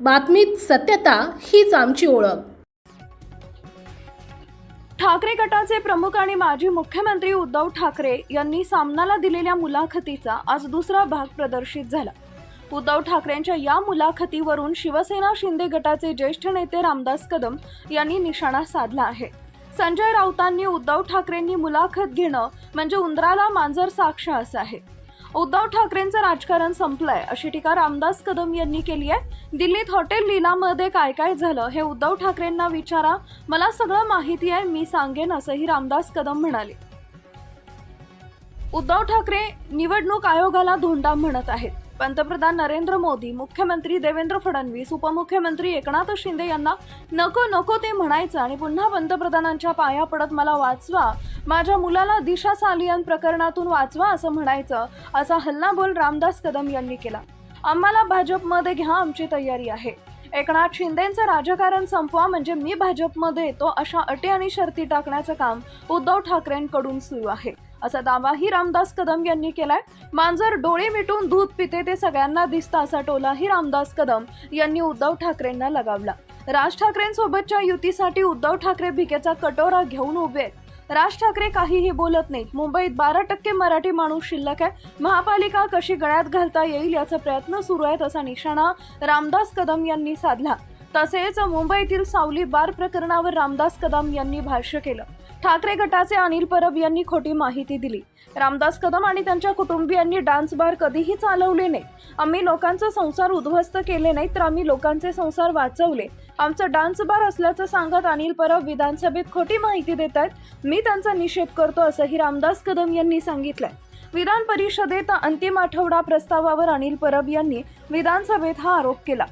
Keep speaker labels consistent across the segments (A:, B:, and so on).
A: बातमीत सत्यता हीच आमची ओळख.
B: ठाकरे गटाचे प्रमुख आणि माजी मुख्यमंत्री उद्धव ठाकरे यांनी सामनाला दिलेल्या मुलाखतीचा आज दुसरा भाग प्रदर्शित झाला. उद्धव ठाकरेंच्या या मुलाखतीवरून शिवसेना शिंदे गटाचे ज्येष्ठ नेते रामदास कदम यांनी निशाणा साधला आहे. संजय राऊतांनी उद्धव ठाकरेंनी मुलाखत घेणं म्हणजे उंदराला मांजर साक्ष असं आहे. उद्धव ठाकरेंचं राजकारण संपलंय. अशी टीका रामदास कदम यांनी केली आहे. दिल्लीत हॉटेल लीलामध्ये काय काय झालं हे उद्धव ठाकरेंना विचारा. मला सगळं माहिती आहे मी सांगेन असंही रामदास कदम म्हणाले. उद्धव ठाकरे निवडणूक आयोगाला धोंडा म्हणत आहेत. पंतप्रधान नरेंद्र मोदी मुख्यमंत्री देवेंद्र फडणवीस उपमुख्यमंत्री एकनाथ शिंदे यांना नको नको ते म्हणायचं आणि पुन्हा पंतप्रधानांच्या पाया पडत मला वाचवा माझ्या मुलाला दिशा सालियन प्रकरणातून वाचवा असं म्हणायचं असा हल्लाबोल रामदास कदम यांनी केला. आम्हाला भाजपमध्ये घ्या आमची तयारी आहे. एकनाथ शिंदेचं राजकारण संपवा म्हणजे मी भाजपमध्ये येतो अशा अटी आणि शर्ती टाकण्याचं काम उद्धव ठाकरेंकडून सुरू आहे. असा दावाही रामदास कदम यांनी केलाय. मांजर डोळे मिटून दूध पिते ते सगळ्यांना दिसतं असा टोलाही रामदास कदम यांनी उद्धव ठाकरेंना लगावला. राज ठाकरेंसोबतच्या युतीसाठी उद्धव ठाकरे भिकेचा कटोरा घेऊन उभे आहेत. राज ठाकरे काहीही बोलत नाहीत. मुंबईत बारा टक्के मराठी माणूस शिल्लक आहे. महापालिका कशी गळ्यात घालता येईल याचा प्रयत्न सुरू आहेत असा निशाणा रामदास कदम यांनी साधला. तसेच मुंबईतील सावली बार प्रकरणावर रामदास कदम यांनी भाष्य केलं. ठाकरे गटाचे अनिल परब यांनी खोटी माहिती दिली. रामदास कदम आणि त्यांच्या कुटुंबियांनी डान्स बार कधीही चालवले नाही. आम्ही लोकांचा संसार उद्ध्वस्त केले नाही तर आम्ही लोकांचे संसार वाचवले. आमचं डान्स बार असल्याचं सांगत अनिल परब विधानसभेत खोटी माहिती देत आहेत. मी त्यांचा निषेध करतो असंही रामदास कदम यांनी सांगितलंय. विधान परिषदेत अंतिम आठवडा प्रस्तावावर अनिल परब यांनी विधानसभेत हा आरोप केला.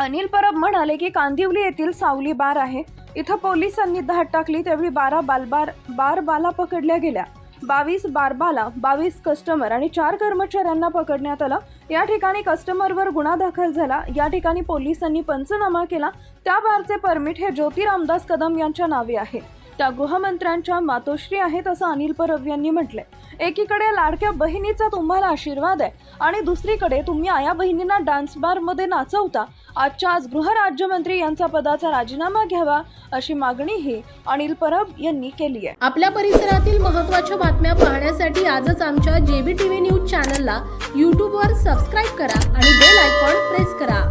B: अनिल परब म्हणाले की कांदिवली येथील सावली बार आहे. इथं पोलिसांनी धाड टाकली त्यावेळी बारा बालबार बार बाला पकडल्या गेल्या. बावीस बारबाला बावीस कस्टमर आणि चार कर्मचाऱ्यांना पकडण्यात आलं. या ठिकाणी कस्टमरवर गुन्हा दाखल झाला. या ठिकाणी पोलिसांनी पंचनामा केला. त्या बारचे परमिट हे ज्योती रामदास कदम यांच्या नावे आहे. त्या गृहमंत्र्यांच्या मातोश्री आहेत असं अनिल परब यांनी म्हटलंय. एकीकडे लाडक्या बहिणीचा तुम्हाला आशीर्वाद आहे आणि दुसरीकडे तुम्ही आया बहिणींना डान्स बारमध्ये नाचवता. आजच्या आज गृहराज्यमंत्री यांचा पदाचा राजीनामा घ्यावा अशी मागणीही अनिल परब यांनी केली आहे.
A: आपल्या परिसरातील महत्त्वाच्या बातम्या पाहण्यासाठी आजच आमच्या जेबी टीव्ही न्यूज चॅनलला यूट्यूबवर सबस्क्राईब करा आणि बेल आयकॉन प्रेस करा.